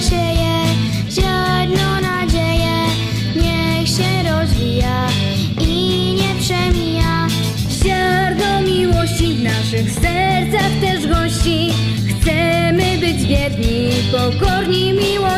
zasieje ziarno nadzieje, niech się rozwija i nie przemija. Ziarno miłości w naszych sercach też gości, chcemy być wierni, pokorni miłości.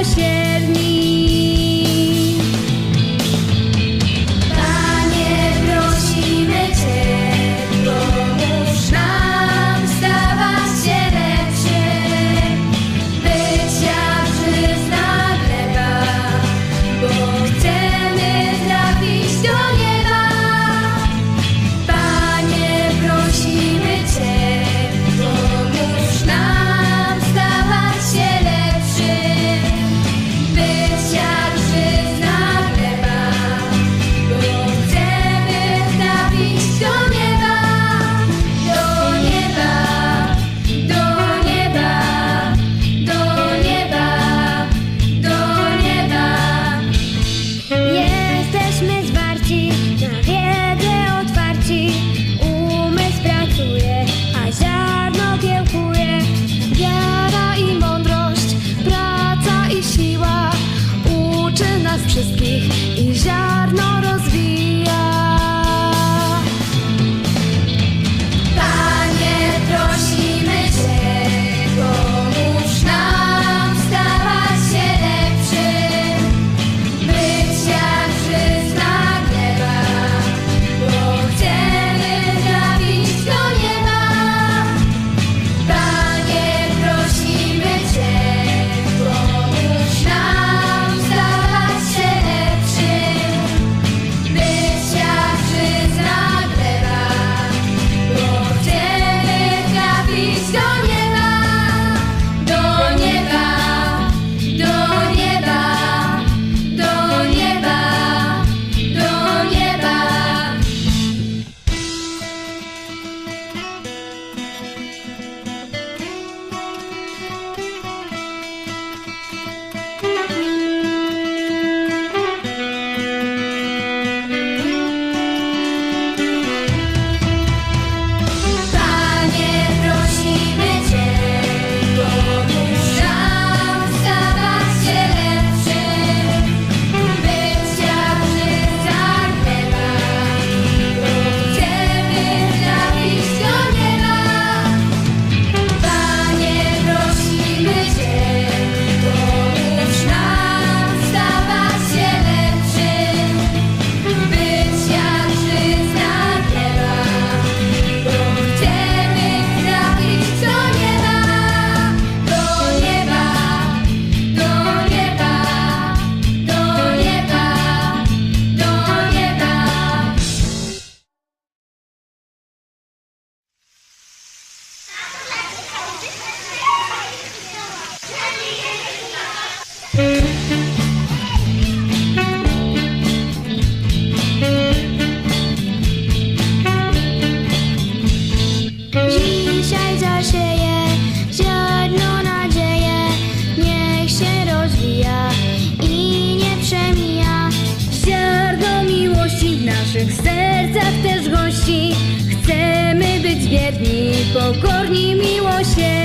naszych sercach też gości. Chcemy być wierni, pokorni, miłosierni.